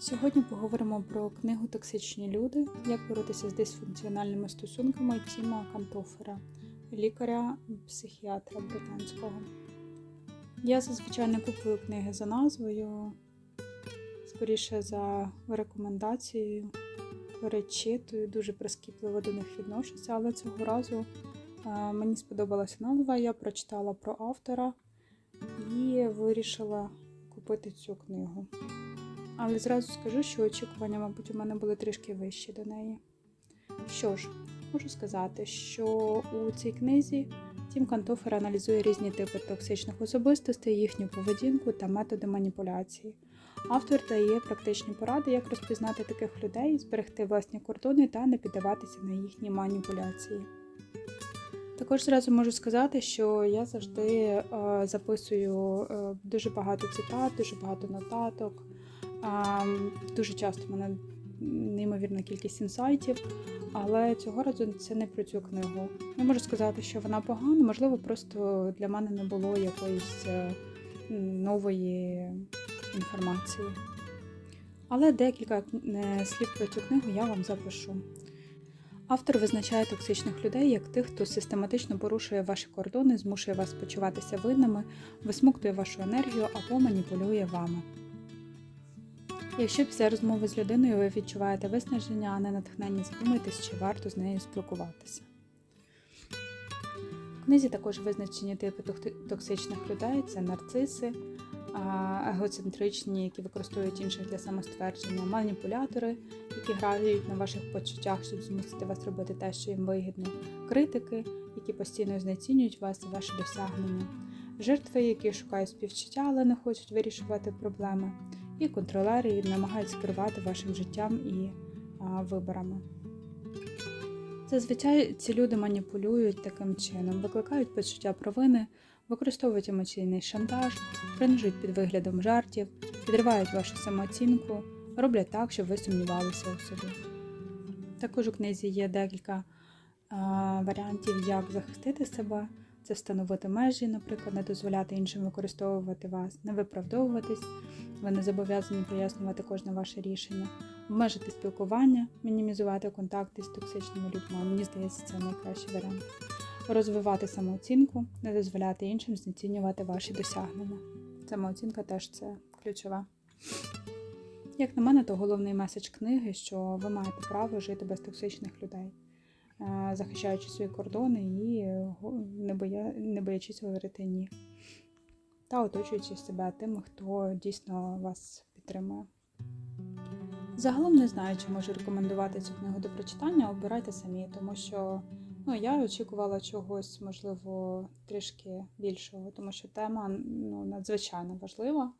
Сьогодні поговоримо про книгу Токсичні люди, як боротися з дисфункціональними стосунками Тіма Кантофера, лікаря-психіатра британського. Я зазвичай не купую книги за назвою, скоріше за рекомендацією, перечитую, дуже прискіпливо до них відношуся, але цього разу е, мені сподобалася назва, я прочитала про автора і вирішила купити цю книгу. Але зразу скажу, що очікування, мабуть, у мене були трішки вищі до неї. Що ж, можу сказати, що у цій книзі Тім Кантофер аналізує різні типи токсичних особистостей, їхню поведінку та методи маніпуляції. Автор дає практичні поради, як розпізнати таких людей, зберегти власні кордони та не піддаватися на їхні маніпуляції. Також зразу можу сказати, що я завжди е, записую е, дуже багато цитат, дуже багато нотаток. Дуже часто в мене неймовірна кількість інсайтів, але цього разу це не про цю книгу. Не можу сказати, що вона погана, можливо, просто для мене не було якоїсь е, нової інформації. Але декілька е, слів про цю книгу я вам запишу. Автор визначає токсичних людей як тих, хто систематично порушує ваші кордони, змушує вас почуватися винними, висмоктує вашу енергію або маніпулює вами. Якщо після розмови з людиною ви відчуваєте виснаження, а не натхнення, задумайтесь, чи варто з нею спілкуватися. В книзі також визначені типи токсичних людей це нарциси, егоцентричні, які використовують інших для самоствердження, маніпулятори, які грають на ваших почуттях, щоб змусити вас робити те, що їм вигідно, критики, які постійно знецінюють вас і ваші досягнення, жертви, які шукають співчуття, але не хочуть вирішувати проблеми і контролери намагаються керувати вашим життям і виборами. Зазвичай ці люди маніпулюють таким чином, викликають почуття провини, використовують емоційний шантаж, принижують під виглядом жартів, підривають вашу самооцінку, роблять так, щоб ви сумнівалися у собі. Також у книзі є декілька а, варіантів, як захистити себе. Це встановити межі, наприклад, не дозволяти іншим використовувати вас, не виправдовуватись, ви не зобов'язані пояснювати кожне ваше рішення, обмежити спілкування, мінімізувати контакти з токсичними людьми. Мені здається, це найкращий варіант. Розвивати самооцінку, не дозволяти іншим знецінювати ваші досягнення. Самооцінка теж це ключова. Як на мене, то головний меседж книги, що ви маєте право жити без токсичних людей е, захищаючи свої кордони і не боячись говорити ні. Та оточуючи себе тими, хто дійсно вас підтримує. Загалом не знаю, чи можу рекомендувати цю книгу до прочитання, обирайте самі, тому що ну, я очікувала чогось, можливо, трішки більшого, тому що тема ну, надзвичайно важлива.